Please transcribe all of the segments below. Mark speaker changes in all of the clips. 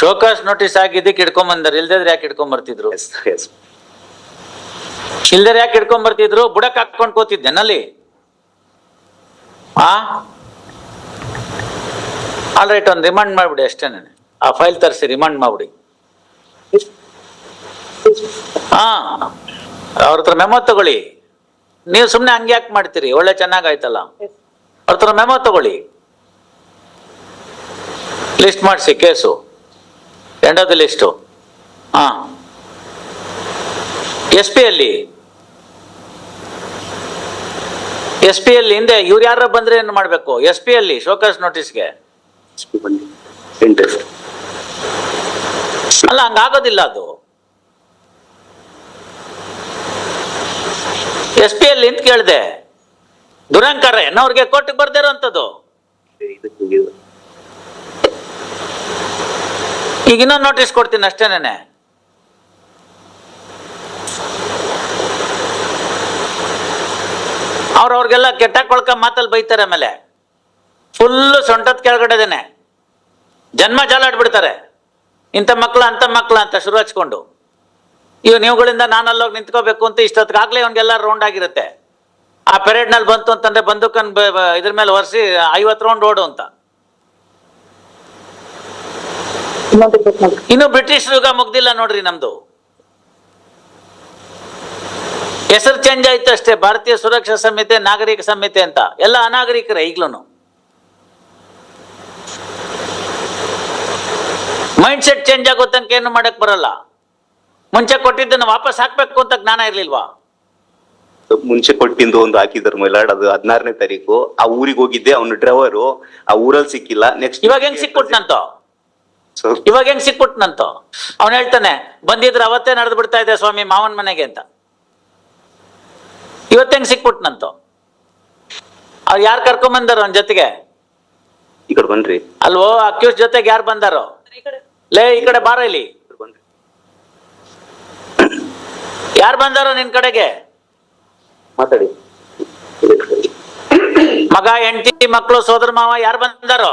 Speaker 1: Show cause notice ಆಗಿದ್ದಕ್ಕೆ ಇಟ್ಕೊಂಡ್ ಬಂದಾರೆ. ಇಲ್ದಿದ್ರೆ ಯಾಕೆ ಇಟ್ಕೊಂಡ್ ಬರ್ತಿದ್ರು?
Speaker 2: ಎಸ್ ಎಸ್
Speaker 1: ಇಲ್ದಿದ್ರೆ ಯಾಕೆ ಇಟ್ಕೊಂಡ್ ಬರ್ತಿದ್ರು? ಬುಡಕ್ ಹಾಕೊಂಡ್ ಕೂತಿದ್ದೆನಲ್ಲಿ ಆ? ಆಲ್ ರೈಟ್ ಒಂದು ರಿಮೈಂಡ್ ಮಾಡ್ಬಿಡಿ ಅಷ್ಟೇನೆ ಆ ಫೈಲ್ ತರಿಸಿ ರಿಮೈಂಡ್ ಮಾಡ್ಬಿಡಿ. ಹಾ ಅವ್ರ ಹತ್ರ ಮೆಮೋ ತಗೊಳ್ಳಿ. ನೀವು ಸುಮ್ನೆ ಹಂಗೆ ಯಾಕೆ ಮಾಡ್ತೀರಿ? ಒಳ್ಳೆ ಚೆನ್ನಾಗಾಯ್ತಲ್ಲ ಅವ್ರ ಹತ್ರ ಮೆಮೋ ತಗೊಳ್ಳಿ. ಲಿಸ್ಟ್ ಮಾಡಿಸಿ ಕೇಸು. ಎಂಡದ ಲಿಸ್ಟು ಹಾ. ಎಸ್ ಪಿ ಅಲ್ಲಿ? ಎಸ್ ಪಿ ಅಲ್ಲಿ ಹಿಂದೆ ಇವ್ರು ಯಾರ ಬಂದ್ರೆ ಏನು ಮಾಡ್ಬೇಕು? ಎಸ್ ಪಿ ಅಲ್ಲಿ ಶೋಕಾಸ್ ನೋಟಿಸ್ಗೆ ಅಲ್ಲ ಹಂಗಾಗೋದಿಲ್ಲ ಅದು. ಎಸ್ ಪಿ ಅಲ್ಲಿ ಕೇಳಿದೆ ಕೇಳ್ದೆ. ದುರಂಕಾರ ಅವ್ರಿಗೆ ಕೋರ್ಟಿಗೆ ಬರ್ದೇ ಈಗ ಇನ್ನೊಂದು ನೋಟಿಸ್ ಕೊಡ್ತೀನಿ ಅಷ್ಟೇನೇ ಅವ್ರ ಅವ್ರಿಗೆಲ್ಲ ಕೆಟ್ಟ ಕೊಳ್ಕ ಮಾತಲ್ಲಿ ಬೈತಾರೆ ಆಮೇಲೆ. ಫುಲ್ಲು ಸೊಂಟದ ಕೆಳಗಡೆದೇನೆ. ಜನ್ಮ ಜಾಲಾಡ್ಬಿಡ್ತಾರೆ. ಇಂಥ ಮಕ್ಕಳ ಅಂತ ಮಕ್ಕಳ ಅಂತ ಶುರು ಹಚ್ಕೊಂಡು. ಇವ್ ನೀವುಗಳಿಂದ ನಾನು ಅಲ್ಲೋಗಿ ನಿಂತ್ಕೋಬೇಕು ಅಂತ ಇಷ್ಟೊತ್ತಿಗಾಗಲೇ ಅವ್ನಿಗೆಲ್ಲ ರೌಂಡ್ ಆಗಿರುತ್ತೆ. ಆ ಪೆರೇಡ್ನಲ್ಲಿ ಬಂತು ಅಂತಂದ್ರೆ ಬಂದೂಕನ್ ಇದ್ರ ಮೇಲೆ ಒರೆಸಿ ಐವತ್ತು ರೌಂಡ್ ಓಡು ಅಂತ. ಇನ್ನು ಬ್ರಿಟಿಷ್ ಯುಗ ಮುಗ್ದಿಲ್ಲ ನೋಡ್ರಿ ನಮ್ದು. ಹೆಸರು ಚೇಂಜ್ ಆಯ್ತು ಅಷ್ಟೇ. ಭಾರತೀಯ ಸುರಕ್ಷಾ ಸಂಹಿತೆ ನಾಗರಿಕ ಸಂಹಿತೆ ಅಂತ. ಎಲ್ಲ ಅನಾಗರಿಕರೇ ಈಗ್ಲೂ ಮೈಂಡ್ ಸೆಟ್ ಚೇಂಜ್ ಆಗೋ ತನಕ ಏನು ಮಾಡಕ್ ಬರಲ್ಲ. ಮುಂಚೆ ಕೊಟ್ಟಿದ್ದನ್ನು ವಾಪಸ್ ಹಾಕ್ಬೇಕು ಅಂತ ಜ್ಞಾನ ಇರ್ಲಿಲ್ವಾ?
Speaker 2: ಮುಂಚೆ ಕೊಟ್ಟಿದ್ದು ಒಂದು ಹಾಕಿದ್ರು ಮೈಲಾಡ್ ಅದು ಹದಿನಾರನೇ ತಾರೀಕು. ಆ ಊರಿಗೆ ಹೋಗಿದ್ದೆ ಅವ್ನು ಡ್ರೈವರು ಆ ಊರಲ್ಲಿ ಸಿಕ್ಕಿಲ್ಲ. ನೆಕ್ಸ್ಟ್
Speaker 1: ಇವಾಗ ಹೆಂಗ್ ಸಿಕ್ಬಿಟ್ನಂತೋ? ಇವಾಗ ಹೆಂಗ್ ಸಿಕ್ಬಿಟ್ನಂತ ಅವನ್ ಹೇಳ್ತಾನೆ ಬಂದಿದ್ರೆ ಅವತ್ತೇ ನಡೆದು ಬಿಡ್ತಾ ಇದೆ ಸ್ವಾಮಿ ಮಾವನ್ ಮನೆಗೆ ಅಂತ. ಇವತ್ತು ಹೆಂಗ್ ಸಿಕ್ಬಿಟ್ನಂತೋ ಅವ್ರು ಯಾರು ಕರ್ಕೊಂಡ್ ಬಂದಾರೋ ಅವನ್ ಜೊತೆಗೆ?
Speaker 2: ಬನ್ರಿ.
Speaker 1: ಅಲ್ವೋ ಅಕ್ಯೂಸ್ ಜೊತೆಗೆ ಯಾರು ಬಂದಾರೋ? ಲೇ ಈ ಕಡೆ ಬಾರ ಇಲ್ಲಿ. ಯಾರು ಬಂದಾರೋ ನಿನ್ ಕಡೆಗೆ?
Speaker 2: ಮಾತಾಡಿ.
Speaker 1: ಮಗ ಹೆಂಡತಿ ಮಕ್ಕಳು ಸೋದರ ಮಾವ ಯಾರು ಬಂದಾರೋ?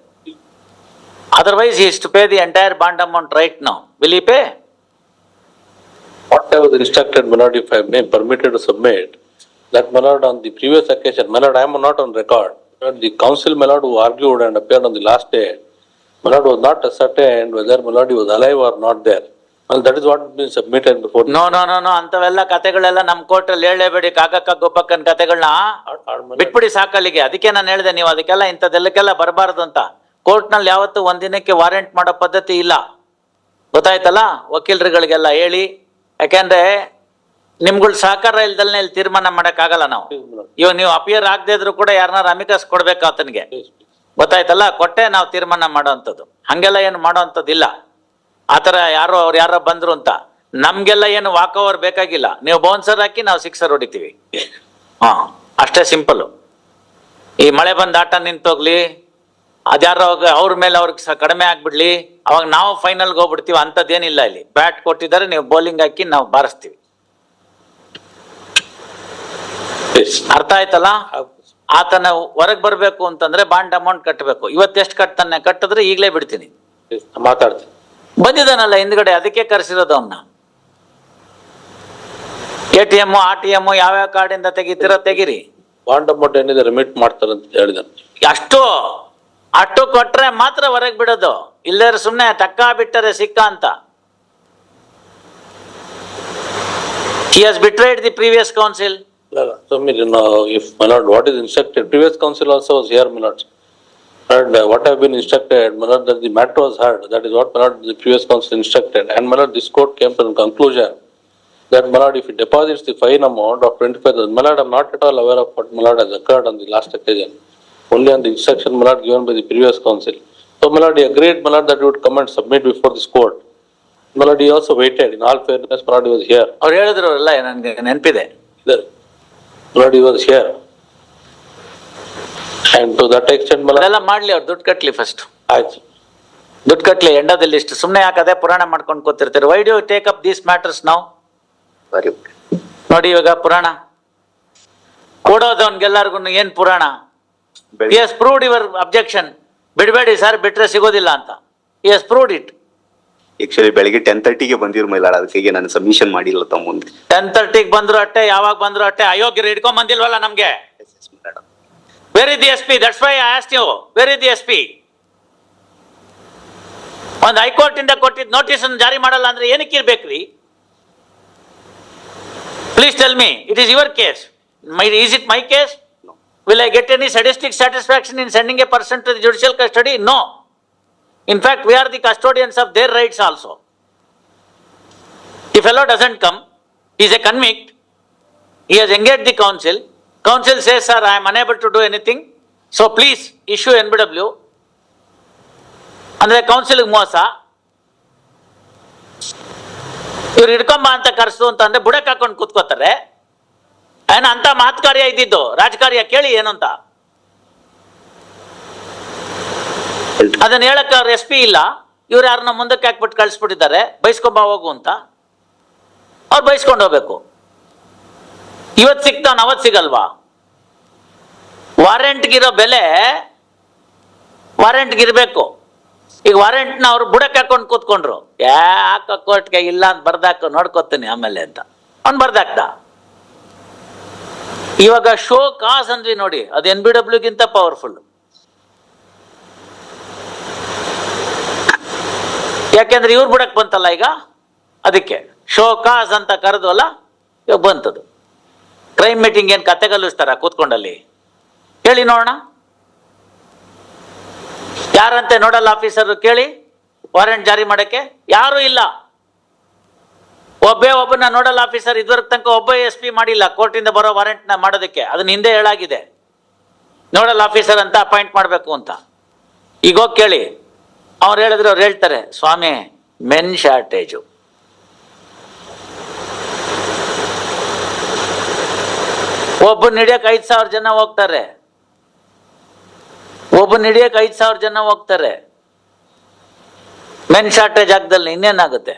Speaker 1: Otherwise he is to pay the entire bond amount right now. Will he pay?
Speaker 3: What I was instructed, my lord, if I may permitted to submit, that my lord, on the previous occasion, my lord, I am not on record. My lord, The council, my lord, who argued and appeared on the last day, my lord, was not ascertained whether my lord he was alive or not there. Well, that is what has been submitted before.
Speaker 1: No no no no ಅಂತವೆಲ್ಲ ಕತೆಗಳೆಲ್ಲ ನಮ್ court ಅಲ್ಲಿ ಹೇಳಲೇಬೇಡಿ ಕಾಕಕ್ಕ ಗೊಬ್ಬಕ್ಕನ್ ಕತೆಗಳನ್ನ
Speaker 3: Our- our my lord-
Speaker 1: ಬಿಟ್ಬಿಡಿ ಸಾಕಲ್ಲಿಗೆ ಅದಕ್ಕೆ ನಾನು ಹೇಳ್ದೆ ನೀವು ಅದಕ್ಕೆಲ್ಲ ಇಂಥದ್ದೆಲ್ಲಕ್ಕೆಲ್ಲ ಬರಬಾರ್ದು ಅಂತ ಕೋರ್ಟ್ ಯಾವತ್ತೂ ಒಂದಿನಕ್ಕೆ ವಾರೆಂಟ್ ಮಾಡೋ ಪದ್ಧತಿ ಇಲ್ಲ. ಗೊತ್ತಾಯ್ತಲ್ಲ? ವಕೀಲರುಗಳಿಗೆಲ್ಲ ಹೇಳಿ. ಯಾಕೆಂದ್ರೆ ನಿಮ್ಗಳ ಸಹಕಾರ ಇಲ್ದಲ್ಲೇ ಇಲ್ಲಿ ತೀರ್ಮಾನ ಮಾಡೋಕ್ಕಾಗಲ್ಲ ನಾವು. ಇವಾಗ ನೀವು ಅಪಿಯರ್ ಆಗದೆ ಇದ್ರು ಕೂಡ ಯಾರನ್ನಾರು ಅಮಿಕಸ್ ಕೊಡ್ಬೇಕು ಆತನಿಗೆ. ಗೊತ್ತಾಯ್ತಲ್ಲ? ಕೊಟ್ಟೆ ನಾವು ತೀರ್ಮಾನ ಮಾಡೋವಂಥದ್ದು ಹಂಗೆಲ್ಲ ಏನು ಮಾಡೋವಂಥದ್ದಿಲ್ಲ ಆತರ ಯಾರೋ ಅವ್ರು ಯಾರೋ ಬಂದ್ರು ಅಂತ. ನಮಗೆಲ್ಲ ಏನು ವಾಕ್ ಬೇಕಾಗಿಲ್ಲ. ನೀವು ಬೌನ್ಸರ್ ಹಾಕಿ ನಾವು ಸಿಕ್ಸರ್ ಹೊಡಿತೀವಿ. ಹಾಂ, ಅಷ್ಟೇ ಸಿಂಪಲ್ ಈ ಮಳೆ ಬಂದು ಆಟ ನಿಂತೋಗ್ಲಿ ಅದ್ಯಾರೋ ಅವ್ರ ಮೇಲೆ ಅವ್ರಿಗೆ ಸಹ ಕಡಿಮೆ ಆಗ್ಬಿಡ್ಲಿ. ಅವಾಗ ನಾವು ಫೈನಲ್ಗೆ ಹೋಗ್ಬಿಡ್ತೀವಿ ಅಂಥದ್ದೇನಿಲ್ಲ ಇಲ್ಲಿ. ಬ್ಯಾಟ್ ಕೊಟ್ಟಿದ್ದಾರೆ ನೀವು ಬೌಲಿಂಗ್ ಹಾಕಿ ನಾವು ಬಾರಿಸ್ತೀವಿ. ಅರ್ಥ ಆಯ್ತಲ್ಲ? ಆತನ ಹೊರಗೆ ಬರಬೇಕು ಅಂತಂದ್ರೆ ಬಾಂಡ್ ಅಮೌಂಟ್ ಕಟ್ಟಬೇಕು ಇವತ್ತೆಷ್ಟು ಕಟ್ತಾನೆ? ಕಟ್ಟಿದ್ರೆ ಈಗಲೇ ಬಿಡ್ತೀನಿ.
Speaker 3: ಮಾತಾಡ್ತೀನಿ.
Speaker 1: ಬಂದಿದ್ದಾನಲ್ಲ ಹಿಂದ್ಗಡೆ ಅದಕ್ಕೆ ಕರೆಸಿರೋದು ಅವನ್ನ A T M A T M ಯಾವ್ಯಾವ ಕಾರ್ಡಿಂದ ತೆಗಿತೀರೋ ತೆಗಿರಿ.
Speaker 3: ಬಾಂಡ್ ಅಮೌಂಟ್ ಏನಿದೆ ರಿಮಿಟ್ ಮಾಡ್ತಾರಂತ ಅಂತ ಹೇಳಿದಾನೆ.
Speaker 1: ಅಷ್ಟು. ಅಷ್ಟು ಕೊಟ್ರೆ ಮಾತ್ರ ಹೊರಗ್ ಬಿಡೋದು ಇಲ್ಲೇ ಸುಮ್ನೆ ಟಕ್ಕ ಬಿಟ್ಟರೆ ಸಿಕ್ಕ ಅಂತ
Speaker 3: betrayed the previous council uh, what have been instructed, my lord, that the matter was heard, that is what, my lord, the previous council instructed. And, my lord, this court came to the conclusion that, my lord, if it deposits the fine amount of twenty-five thousand, my lord, I am not at all aware of what, my lord, has occurred on the last occasion. Only on the instruction, my lord, given by the previous council. So, my lord, he agreed, my lord, that he would come and submit before this court. My lord, he also waited. In all fairness, my lord, he was here.
Speaker 1: ಅವ್ರು ಹೇಳಿದ್ರು ಎಲ್ಲ ನನ್ಗೆ ನೆನಪಿದೆ
Speaker 3: The- My lord, he was here. And to that extent, my lord,
Speaker 1: ಅದೆಲ್ಲ ಮಾಡ್ಲಿ ಅವ್ರು ದುಡ್ಡು ಕಟ್ಲಿ ಫಸ್ಟ್
Speaker 3: I,
Speaker 1: ದುಡ್ಡು ಕಟ್ಲಿ ಎಂಡದಲ್ಲಿ ಇಷ್ಟು ಸುಮ್ಮನೆ ಯಾಕದೆ ಪುರಾಣ ಮಾಡ್ಕೊಂಡು ಕೂತಿರ್ತೀರಿ why do take up these matters ನಾವು
Speaker 2: ಸರಿ
Speaker 1: ನೋಡಿ ಇವಾಗ ಪುರಾಣ ಕೊಡೋದವನ್ಗೆಲ್ಲರಿಗೂ ಏನ್ ಪುರಾಣ
Speaker 2: ಬೆಳಿಗ್ಗೆ
Speaker 1: ಎಸ್ ಪ್ರೂವ್ಡ್ ಯುವರ್ ಅಬ್ಜೆಕ್ಷನ್ ಬಿಡಬೇಡಿ ಸರ್ ಬಿಟ್ರೆ ಸಿಗೋದಿಲ್ಲ ಅಂತ ಎಸ್ ಪ್ರೂವ್ಡ್ ಇಟ್
Speaker 2: ಆಕ್ಚುಲಿ ಬೆಳಿಗ್ಗೆ ಟೆನ್ ತರ್ಟಿಗೆ ಬಂದಿರ್ ಮೈಲಾಡ್ ಅದಕ್ಕೆ ನಾನು ಸಬ್ಮಿಷನ್ ಮಾಡಿಲ್ಲ ತಮ್ಮ ಮುಂದೆ
Speaker 1: ಟೆನ್ ತರ್ಟಿಗೆ ಬಂದ್ರು ಅಟ್ಟೆ ಯಾವಾಗ ಬಂದ್ರು ಅಟ್ಟೆ ಅಯೋಗ್ಯರು ಹಿಡ್ಕೊಂಡ್ ಬಂದಿಲ್ವಲ್ಲ ನಮ್ಗೆ where is the S P that's why asked you where is the S P ಒಂದು ಹೈಕೋರ್ಟ್ ಇಂದ ಕೊಟ್ಟಿದ್ ನೋಟಿಸ್ ಜಾರಿ ಮಾಡಲ್ಲ ಅಂದ್ರೆ ಏನಕ್ಕೆ ಇರ್ಬೇಕ್ರಿ please tell me it is your case my is it my case will I get any statistic satisfaction in sending a person to the judicial custody no in fact we are the custodians of their rights also If fellow doesn't come, he is a convict, he has engaged the council, council says, sir, I am unable to do anything, so please issue NBW. ಅಂದರೆ ಕೌನ್ಸಿಲಿಗೆ ಮೋಸ ಇವ್ರು ಹಿಡ್ಕೊಂಬ ಅಂತ ಕರ್ಸು ಅಂತ ಅಂದ್ರೆ ಬುಡಕ್ ಹಾಕೊಂಡು ಕೂತ್ಕೋತಾರೆ ಏನ ಅಂತ ಮಾತುಕಾರ್ಯ ಇದ್ದಿದ್ದು? ರಾಜಕಾರ್ಯ ಕೇಳಿ ಏನಂತ ಅದನ್ನ ಹೇಳಕ್ ಅವ್ರ ಎಸ್ ಪಿ ಇಲ್ಲ. ಇವ್ರು ಯಾರನ್ನ ಮುಂದಕ್ಕೆ ಹಾಕ್ಬಿಟ್ಟು ಕಳಿಸ್ಬಿಟ್ಟಿದ್ದಾರೆ. ಬೈಸ್ಕೊಂಬ ಹೋಗು ಅಂತ. ಅವ್ರು ಬೈಸ್ಕೊಂಡು ಹೋಗ್ಬೇಕು. ಇವತ್ ಸಿಗ್ತಾನ ಅವತ್ ಸಿಗಲ್ವಾ? ವಾರೆಂಟ್ಗಿರೋ ಬೆಲೆ ವಾರೆಂಟ್ಗಿರ್ಬೇಕು. ಈಗ ವಾರೆಂಟ್ನ ಅವ್ರು ಬುಡಕ್ಕೆ ಹಾಕೊಂಡು ಕೂತ್ಕೊಂಡ್ರು. ಯಾಕ ಕೋರ್ಟ್ಗೆ ಇಲ್ಲ ಅಂತ ಬರ್ದಾಕ, ನೋಡ್ಕೊತೀನಿ ಆಮೇಲೆ ಅಂತ. ಅವ್ನು ಬರ್ದಾಕ್ದ. ಇವಾಗ ಶೋ ಕಾಸ್ ಅಂದ್ವಿ ನೋಡಿ, ಅದು ಎನ್ ಬಿ ಡಬ್ಲ್ಯೂಗಿಂತ ಪವರ್ಫುಲ್ ಯಾಕೆಂದ್ರೆ ಇವ್ರು ಬಿಡಕ್ ಬಂತಲ್ಲ ಈಗ? ಅದಕ್ಕೆ. ಶೋ ಕಾಸ್ ಅಂತ ಕರೆದ್ವಲ್ಲ, ಇವಾಗ ಬಂತದು. ಕ್ರೈಮ್ ಮೀಟಿಂಗ್ ಏನ್ ಕತೆ ಕಲಿಸ್ತಾರ ಕೂತ್ಕೊಂಡಲ್ಲಿ? ಹೇಳಿ ನೋಡೋಣ. ಯಾರಂತೆ ನೋಡಲ್ಲ ಆಫೀಸರ್ ಕೇಳಿ? ವಾರೆಂಟ್ ಜಾರಿ ಮಾಡಕ್ಕೆ? ಯಾರು ಇಲ್ಲ. ಒಬ್ಬೇ ಒಬ್ಬನ ನೋಡಲ್ ಆಫೀಸರ್ ಇದುವರೆಗೆ ತನಕ ಒಬ್ಬ ಎಸ್ ಪಿ ಮಾಡಿಲ್ಲ, ಕೋರ್ಟಿಂದ ಬರೋ ವಾರೆಂಟ್ನ ಮಾಡೋದಕ್ಕೆ. ಅದನ್ನ ಹಿಂದೆ ಹೇಳಾಗಿದೆ. ನೋಡಲ್ ಆಫೀಸರ್ ಅಂತ ಅಪಾಯಿಂಟ್ ಮಾಡಬೇಕು ಅಂತ. ಈಗ ಹೋಗಿ ಕೇಳಿ. ಅವ್ರು ಹೇಳಿದ್ರೆ ಅವ್ರು ಹೇಳ್ತಾರೆ, ಸ್ವಾಮಿ, ಮೆನ್ ಶಾರ್ಟೇಜು. ಒಬ್ಬನ ಹಿಡಿಯಕ್ ಐದು ಸಾವಿರ ಜನ ಹೋಗ್ತಾರೆ. ಒಬ್ಬನ ಹಿಡಿಯಕ್ ಐದು ಸಾವಿರ ಜನ ಹೋಗ್ತಾರೆ. ಮೆನ್ ಶಾರ್ಟೇಜ್ ಆಗ್ದಲ್ಲಿ ಇನ್ನೇನಾಗುತ್ತೆ?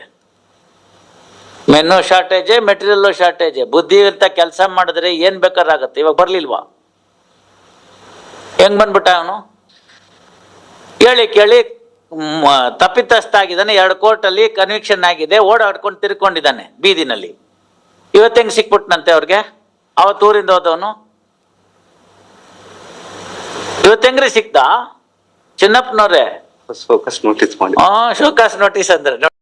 Speaker 1: ಮೆನ್ನು ಶಾರ್ಟೇಜೆ ಮೆಟೀರಿಯಲ್ ಶಾರ್ಟೇಜೆ. ಬುದ್ಧಿ ಅಂತ ಕೆಲಸ ಮಾಡಿದ್ರೆ ಏನ್ ಬೇಕಾದ್ರಾಗತ್ತೆ? ಇವಾಗ ಬರ್ಲಿಲ್ವಾ? ಹೆಂಗ್ ಬಂದ್ಬಿಟ್ಟ ಅವನು? ಕೇಳಿ ಕೇಳಿ ಮ್, ತಪ್ಪಿತಸ್ಥ ಆಗಿದ್ದಾನೆ ಎರಡು ಕೋರ್ಟಲ್ಲಿ ಕನ್ವಿಕ್ಷನ್ ಆಗಿದೆ ಓಡಾಡ್ಕೊಂಡು ತಿರ್ಕೊಂಡಿದ್ದಾನೆ ಬೀದಿನಲ್ಲಿ. ಇವತ್ತು ಹೆಂಗ್ ಸಿಕ್ಬಿಟ್ನಂತೆ ಅವ್ರಿಗೆ? ಅವತ್ತು ಊರಿಂದ ಹೋದವನು? ಇವತ್ತು ಹೆಂಗ್ರಿ ಸಿಕ್ತಾ? ಚಿನ್ನಪ್ಪನವ್ರೆ? ಶೋಕಾಸ್ ನೋಟಿಸ್ ಅಂದ್ರೆ